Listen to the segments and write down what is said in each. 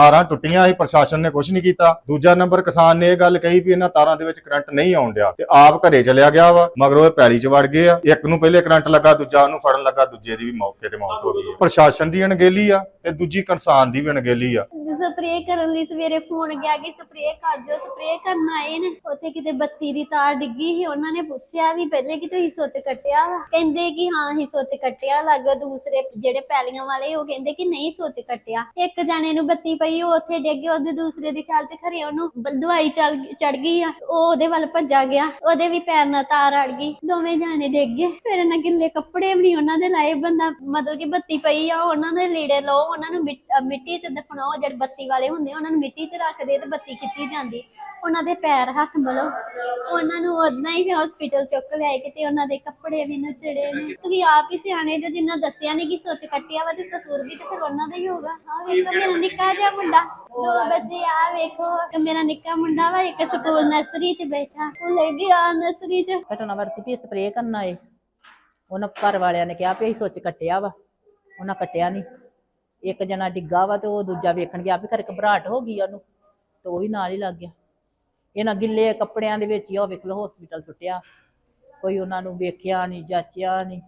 ਤਾਰਾਂ ਟੁੱਟੀਆਂ ਸੀ, ਪ੍ਰਸ਼ਾਸਨ ਨੇ ਕੁਝ ਨਹੀਂ ਕੀਤਾ। ਦੂਜਾ ਨੰਬਰ, ਕਿਸਾਨ ਨੇ ਇਹ ਗੱਲ ਕਹੀ ਵੀ ਇਹਨਾਂ ਤਾਰਾਂ ਦੇ ਵਿੱਚ ਕਰੰਟ ਨਹੀਂ ਆਉਣ ਡਿਆ ਤੇ ਆਪ ਘਰੇ ਚਲਿਆ ਗਿਆ ਵਾ, ਮਗਰੋਂ ਇਹ ਪੈਲੀ 'ਚ ਵੜ ਗਏ ਆ। ਇੱਕ ਨੂੰ ਪਹਿਲੇ ਕਰੰਟ ਲੱਗਾ, ਦੂਜਾ ਉਹਨੂੰ ਫੜਨ ਲੱਗਾ, ਦੂਜੇ ਦੀ ਵੀ ਮੌਕੇ ਤੇ ਮੌਤ ਹੋ ਗਈ ਪ੍ਰਸ਼ਾਸਨ ਦੀ ਅਣਗਹਿਲੀ ਆ ਤੇ ਦੂਜੀ ਕਿਸਾਨ ਦੀ ਵੀ ਅਣਗਹਿਲੀ ਆ। ਸਪਰੇਅ ਕਰਨ ਲਈ ਸਵੇਰੇ ਫੋਨ ਗਿਆ ਕਿ ਸਪਰੇਅ ਕਰ ਦਿਓ ਸਪਰੇਅ ਕਰਨ ਆਏ ਨੇ। ਉੱਥੇ ਕਿਤੇ ਬੱਤੀ ਦੀ ਤਾਰ ਡਿੱਗੀ ਸੀ, ਉਹਨਾਂ ਨੇ ਪੁੱਛਿਆ ਵੀ ਪਹਿਲੇ ਕਿ ਤੁਸੀਂ ਸੁੱਤ ਕੱਟਿਆ ਵਾ। ਕਹਿੰਦੇ ਕਿ ਹਾਂ, ਅਸੀਂ ਸੁੱਤ ਕੱਟਿਆ ਲੱਗ, ਦੂਸਰੇ ਜਿਹੜੇ ਪੈਲੀਆਂ ਵਾਲੇ, ਉਹ ਕਹਿੰਦੇ ਕਿ ਨਹੀਂ ਸੁੱਤ ਕੱਟਿਆ। ਇੱਕ ਜਾਣੇ ਨੂੰ ਬੱਤੀ ਪਈ, ਉਹ ਉੱਥੇ ਡਿੱਗ ਗਿਆ, ਉਹਦੇ ਦੂਸਰੇ ਦੇ ਖਿਆਲ 'ਚ ਖਰੇ ਉਹਨੂੰ ਦਵਾਈ ਚੱਲ ਚੜ ਗਈ ਆ। ਉਹ ਉਹਦੇ ਵੱਲ ਭੱਜਾ ਗਿਆ। ਉਹਦੇ ਵੀ ਪੈਰ ਨਾਲ ਤਾਰ ਅੜ ਗਈ। ਦੋਵੇਂ ਜਾਣੇ ਡਿੱਗ ਗਏ। ਫਿਰ ਇਹਨਾਂ ਗਿੱਲੇ ਕੱਪੜੇ ਵੀ ਨੀ ਉਹਨਾਂ ਦੇ ਲਾਏ। ਬੰਦਾ ਮਤਲਬ ਕਿ ਬੱਤੀ ਪਈ ਆ, ਉਹਨਾਂ ਦੇ ਲੀੜੇ ਲਓ, ਉਹਨਾਂ ਨੂੰ ਮਿੱਟੀ 'ਚ ਦਫਨਾਓ, ਜਿਹੜੇ ਬੱਤੀ ਵਾਲੇ ਹੁੰਦੇ ਉਹਨਾਂ ਨੂੰ ਮਿੱਟੀ 'ਚ ਰੱਖਦੇ ਤੇ ਬੱਤੀ ਖਿੱਚੀ ਜਾਂਦੀ। ਉਹਨਾਂ ਦੇ ਪੈਰ ਹੱਥ ਮਲੋ। ਉਹਨਾਂ ਨੂੰ ਉਦਾਂ ਹੀ ਹਸਪੀਟਲ ਚੁੱਕ ਲਿਆਏ ਕਿਤੇ ਉਹਨਾਂ ਦੇ ਕੱਪੜੇ ਵੀ ਨਚੜੇ ਨੇ। ਤੁਸੀਂ ਆਪ ਹੀ ਸਿਆਣੇ ਜੋ, ਜਿੰਨਾ ਦੱਸਿਆ ਨਹੀਂ ਕਿ ਸੁੱਚ ਕੱਟਿਆ ਵਾ ਤੇ ਕਸੂਰ ਵੀ ਤੇ ਫਿਰ ਉਹਨਾਂ ਦਾ ਹੀ ਹੋਗਾ ਆ ਵੇਖੋ ਮੇਰਾ ਨਿੱਕਾ ਜਿਹਾ ਮੁੰਡਾ। ਦੋ ਬੱਚੇ ਆ ਵੇਖੋ। ਮੇਰਾ ਨਿੱਕਾ ਮੁੰਡਾ ਵਾ, ਇੱਕ ਸਕੂਲ ਨਰਸਰੀ 'ਚ ਬੈਠਾ। ਉਹ ਲੈ ਗਿਆ ਨਰਸਰੀ 'ਚ। ਘਟਨਾ ਵਰਤੀ ਵੀ ਸਪਰੇਅ ਕਰਨ ਆਏ ਉਹਨਾਂ ਘਰ ਵਾਲਿਆਂ ਨੇ ਕਿਹਾ ਵੀ ਅਸੀਂ ਸੁੱਚ ਕੱਟਿਆ ਵਾ। ਉਹਨਾਂ ਕੱਟਿਆ ਨਹੀਂ ਇੱਕ ਜਣਾ ਡਿੱਗਾ ਵਾ ਤੇ ਉਹ ਦੂਜਾ ਵੇਖਣ ਗਿਆ ਵੀ ਘਰੇ ਘਬਰਾਹਟ ਹੋ ਗਈ ਉਹਨੂੰ, ਤੇ ਉਹ ਵੀ ਨਾਲ ਹੀ ਲੱਗ ਗਿਆ। ਇਹਨਾਂ ਗਿੱਲੇ ਕੱਪੜਿਆਂ ਦੇ ਵਿੱਚ ਹੀ ਉਹ ਵੇਖ ਲਓ ਹਸਪੀਟਲ ਸੁੱਟਿਆ। ਕੋਈ ਉਹਨਾਂ ਨੂੰ ਵੇਖਿਆ ਨਹੀਂ ਜਾਚਿਆ ਨਹੀਂ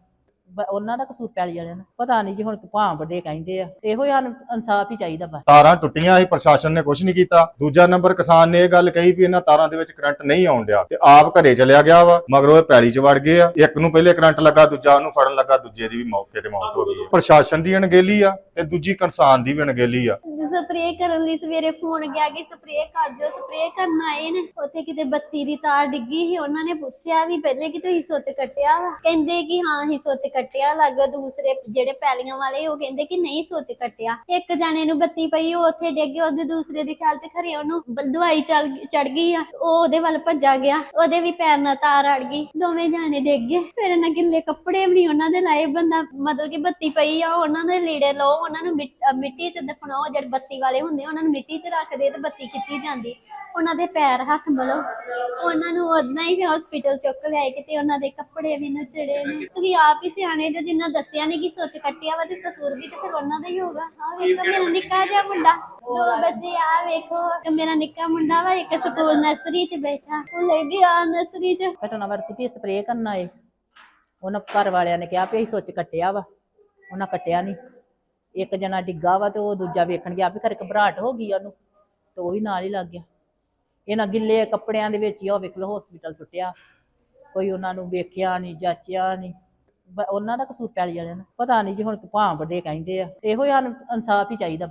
ਬ- ਉਹਨਾਂ ਦਾ ਕਸੂਰ ਪੈਲੀ ਵਾਲਿਆਂ ਦਾ ਪਤਾ ਨਹੀਂ ਜੀ ਹੁਣ ਭਾਂ ਵੱਡੇ ਕਹਿੰਦੇ ਆ। ਇਹੋ ਹੀ ਸਾਨੂੰ ਇਨਸਾਫ ਹੀ ਚਾਹੀਦਾ ਬਸ। ਤਾਰਾਂ ਟੁੱਟੀਆਂ ਸੀ ਪ੍ਰਸ਼ਾਸਨ ਨੇ ਕੁਝ ਨਹੀਂ ਕੀਤਾ। ਦੂਜਾ ਨੰਬਰ ਕਿਸਾਨ ਨੇ ਇਹ ਗੱਲ ਕਹੀ ਵੀ ਇਹਨਾਂ ਤਾਰਾਂ ਦੇ ਵਿੱਚ ਕਰੰਟ ਨਹੀਂ ਆਉਣ ਡਿਆ ਤੇ ਆਪ ਘਰੇ ਚਲਿਆ ਗਿਆ ਵਾ ਮਗਰੋਂ ਇਹ ਪੈਲੀ 'ਚ ਵੜ ਗਏ ਆ। ਇੱਕ ਨੂੰ ਪਹਿਲੇ ਕਰੰਟ ਲੱਗਾ ਦੂਜਾ ਉਹਨੂੰ ਫੜਨ ਲੱਗਾ ਦੂਜੇ ਦੀ ਵੀ ਮੌਕੇ ਤੇ ਮੌਤ ਹੋ ਗਈ ਆ। ਪ੍ਰਸ਼ਾਸਨ ਦੀ ਅਣਗਹਿਲੀ ਆ ਤੇ ਦੂਜੀ ਕਿਸਾਨ ਦੀ ਵੀ ਅਣਗਹਿਲੀ ਆ। ਸਪਰੇਅ ਕਰਨ ਲਈ ਸਵੇਰੇ ਫੋਨ ਗਿਆ ਕਿ ਸਪਰੇਅ ਕਰ ਦਿਓ ਸਪਰੇਅ ਕਰਨ ਆਏ ਨੇ। ਉੱਥੇ ਕਿਤੇ ਬੱਤੀ ਦੀ ਤਾਰ ਡਿੱਗੀ ਸੀ ਉਹਨਾਂ ਨੇ ਪੁੱਛਿਆ ਵੀ ਪਹਿਲੇ ਕਿ ਤੁਸੀਂ ਸੁੱਤ ਕੱਟਿਆ ਵਾ? ਕਹਿੰਦੇ ਕਿ ਹਾਂ ਅਸੀਂ ਸੁੱਤ ਕੱਟਿਆ ਕੱਟਿਆ ਲੱਗ ਦੂਸਰੇ ਜਿਹੜੇ ਪੈਲੀਆਂ ਵਾਲੇ, ਉਹ ਕਹਿੰਦੇ ਕਿ ਨਹੀਂ ਸੁੱਤ ਕੱਟਿਆ। ਇੱਕ ਜਾਣੇ ਨੂੰ ਬੱਤੀ ਪਈ, ਉਹ ਉੱਥੇ ਡਿੱਗ ਗਿਆ ਉਹਦੇ ਦੂਸਰੇ ਦੇ ਖਿਆਲ 'ਚ ਖਰੇ ਉਹਨੂੰ ਦਵਾਈ ਚੱਲ ਚੜ ਗਈ ਆ। ਉਹ ਉਹਦੇ ਵੱਲ ਭੱਜਾ ਗਿਆ। ਉਹਦੇ ਵੀ ਪੈਰ ਨਾਲ ਤਾਰ ਅੜ ਗਈ। ਦੋਵੇਂ ਜਾਣੇ ਡਿੱਗ ਗਏ। ਫਿਰ ਇਹਨਾਂ ਗਿੱਲੇ ਕੱਪੜੇ ਵੀ ਨੀ ਉਹਨਾਂ ਦੇ ਲਾਏ। ਬੰਦਾ ਮਤਲਬ ਕਿ ਬੱਤੀ ਪਈ ਆ, ਉਹਨਾਂ ਦੇ ਲੀੜੇ ਲਓ, ਉਹਨਾਂ ਨੂੰ ਮਿੱਟੀ 'ਚ ਦਫਨਾਓ ਜਿਹੜੇ ਬੱਤੀ ਵਾਲੇ ਹੁੰਦੇ ਉਹਨਾਂ ਨੂੰ ਮਿੱਟੀ 'ਚ ਰੱਖਦੇ ਤੇ ਬੱਤੀ ਖਿੱਚੀ ਜਾਂਦੀ। ਉਹਨਾਂ ਦੇ ਪੈਰ ਹੱਥ ਮਲੋ। ਉਹਨਾਂ ਨੂੰ ਉਦਾਂ ਹੀ ਫਿਰ ਹਸਪੀਟਲ ਚੁੱਕ ਲਿਆਏ ਕਿਤੇ। ਉਹਨਾਂ ਦੇ ਕੱਪੜੇ ਵੀ ਨਚੜੇ ਨੇ। ਤੁਸੀਂ ਆਪ ਹੀ ਸਿਆਣੇ ਜੋ ਜਿੰਨਾ ਦੱਸਿਆ ਨਹੀਂ ਕਿ ਸੁੱਚ ਕੱਟਿਆ ਵਾ ਤੇ ਕਸੂਰ ਵੀ ਤੇ ਫਿਰ ਉਹਨਾਂ ਦਾ ਹੀ ਹੋਗਾ ਆ ਵੇਖੋ ਮੇਰਾ ਨਿੱਕਾ ਜਿਹਾ ਮੁੰਡਾ। ਦੋ ਬੱਚੇ ਆ ਵੇਖੋ। ਮੇਰਾ ਨਿੱਕਾ ਮੁੰਡਾ ਵਾ ਇੱਕ ਸਕੂਲ ਨਰਸਰੀ 'ਚ ਬੈਠਾ। ਉਹ ਲੈ ਗਿਆ ਨਰਸਰੀ 'ਚ। ਘਟਨਾ ਵਰਤੀ ਵੀ ਸਪਰੇਅ ਕਰਨ ਆਏ ਉਹਨਾਂ ਘਰ ਵਾਲਿਆਂ ਨੇ ਕਿਹਾ ਵੀ ਅਸੀਂ ਸੁੱਚ ਕੱਟਿਆ ਵਾ। ਉਹਨਾਂ ਕੱਟਿਆ ਨਹੀਂ ਇੱਕ ਜਣਾ ਡਿੱਗਾ ਵਾ ਤੇ ਉਹ ਦੂਜਾ ਵੇਖਣ ਗਿਆ ਵੀ ਘਰੇ ਘਬਰਾਹਟ ਹੋ ਗਈ ਉਹਨੂੰ। ਤੇ ਉਹ ਵੀ ਨਾਲ ਹੀ ਲੱਗ ਗਿਆ। ਇਹਨਾਂ ਗਿੱਲੇ ਕੱਪੜਿਆਂ ਦੇ ਵਿੱਚ ਹੀ ਉਹ ਵੇਖ ਲਓ ਹਸਪੀਟਲ ਸੁੱਟਿਆ। ਕੋਈ ਉਹਨਾਂ ਨੂੰ ਵੇਖਿਆ ਨਹੀਂ ਜਾਚਿਆ ਨਹੀਂ ਬ- ਉਹਨਾਂ ਦਾ ਕਸੂਰ ਪੈਲੀ ਵਾਲਿਆਂ ਦਾ। ਪਤਾ ਨਹੀਂ ਜੀ ਹੁਣ ਭਾਂ ਵੱਡੇ ਕਹਿੰਦੇ ਆ। ਇਹੋ ਹੀ ਸਾਨੂੰ ਇਨਸਾਫ ਹੀ ਚਾਹੀਦਾ ਬਸ